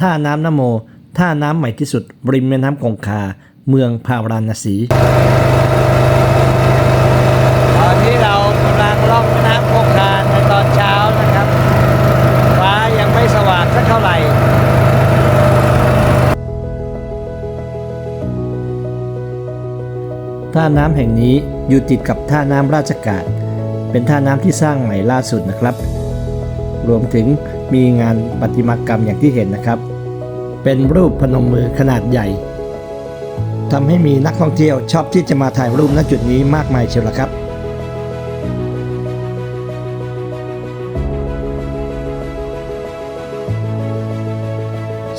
ท่าน้ำนโม ท่าน้ำใหม่ที่สุด ริมแม่น้ำคงคา เมืองพาราณสีตอนนี้เรากำลังล่องแม่น้ำคงคาในตอนเช้านะครับ ฟ้ายังไม่สว่างสักเท่าไหร่ท่าน้ำแห่งนี้อยู่ติดกับท่าน้ำราชกาศเป็นท่าน้ำที่สร้างใหม่ล่าสุดนะครับ รวมถึง มีงานประติมากรรมอย่างที่เห็นนะครับ เป็นรูปพนมมือขนาดใหญ่ทำให้มีนักท่องเที่ยวชอบที่จะมาถ่ายรูปณจุดนี้มากมายเชียวละครับ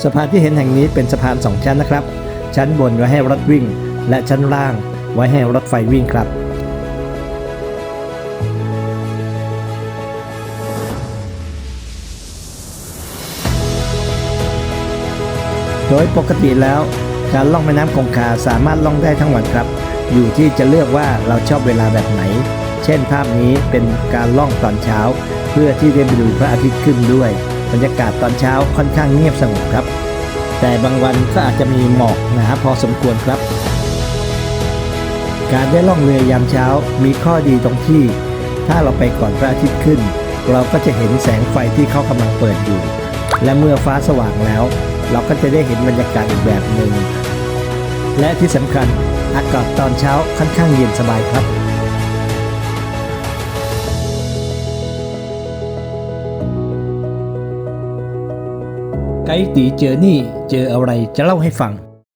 สะพานที่เห็นแห่งนี้เป็นสะพานสองชั้นนะครับ ชั้นบนไว้ให้รถวิ่ง และชั้นล่างไว้ให้รถไฟวิ่งครับ โดยปกติแล้วการล่องแม่น้ำคงคาสามารถล่องได้ทั้งวันครับ อยู่ที่จะเลือกว่าเราชอบเวลาแบบไหน เช่นภาพนี้เป็นการล่องตอนเช้า เพื่อที่ได้ไปดูพระอาทิตย์ขึ้นด้วย บรรยากาศตอนเช้าค่อนข้างเงียบสงบครับ แต่บางวันก็อาจจะมีหมอกหนาพอสมควรครับ การได้ล่องเรือยามเช้ามีข้อดีตรงที่ ถ้าเราไปก่อนพระอาทิตย์ขึ้น เราก็จะเห็นแสงไฟที่เขากำลังเปิดอยู่ และเมื่อฟ้าสว่างแล้ว เราก็จะได้เห็นบรรยากาศอีกแบบหนึ่ง และที่สำคัญอากาศตอนเช้าค่อนข้างเย็นสบายครับ ไกด์ตีเจอนี่เจออะไรจะเล่าให้ฟัง